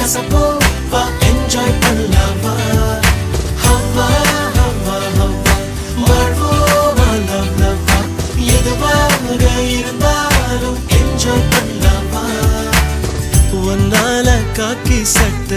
கசப்போ வா என்ஜாய் பண்ணலாமா ஹவ்வா ஹவ்வா ஹவ்வா வாழ்வோமா லவ் லவ்வா எதுவாக இருந்தாலும் என்ஜாய் பண்ணலாமா காக்கி சட்ட